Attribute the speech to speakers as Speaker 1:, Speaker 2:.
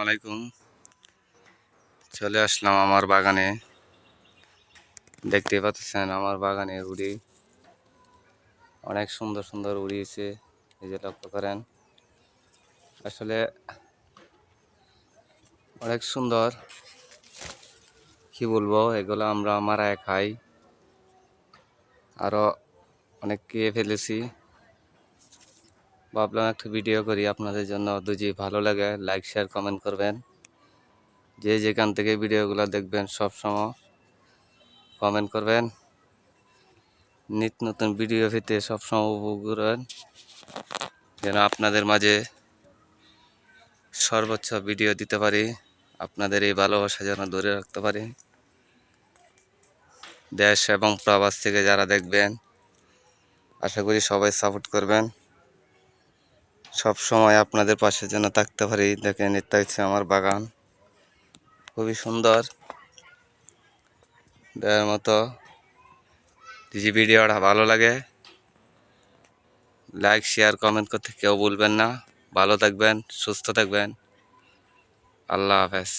Speaker 1: আলাইকুম। চলে আসলাম আমার বাগানে। দেখতে পাচ্ছেন আমার বাগানে উড়ি। অনেক সুন্দর সুন্দর উড়িয়েছে এই যে লক্ষ্য করেন। আসলে অনেক সুন্দর। কি বলব, এগুলো আমরা মারায় খাই। আরও অনেক খেয়ে ফেলেছি। ভাবলাম একটা ভিডিও করি, আপনাদের জন্য। দুজি ভালো লাগে লাইক শেয়ার কমেন্ট করবেন। যে যেখান থেকে ভিডিওগুলো দেখবেন, সব সময় কমেন্ট করবেন। নিত্য নতুন ভিডিও পেতে সবসময় উপভোগ করবেন। যেন আপনাদের মাঝে সর্বোচ্চ ভিডিও দিতে পারি, আপনাদের এই ভালোবাসা যেন ধরে রাখতে পারি। দেশ এবং প্রবাস থেকে যারা দেখবেন, আশা করি সবাই সাপোর্ট করবেন। সব সময় আপনাদের পাশে যেন থাকতে পারি। দেখেন, এটা হচ্ছে আমার বাগান। খুবই সুন্দর। দেওয়ার মতো যদি ভিডিওটা ভালো লাগে লাইক শেয়ার কমেন্ট করতে কেউ বলবেন না। ভালো থাকবেন, সুস্থ থাকবেন। আল্লাহ হাফেজ।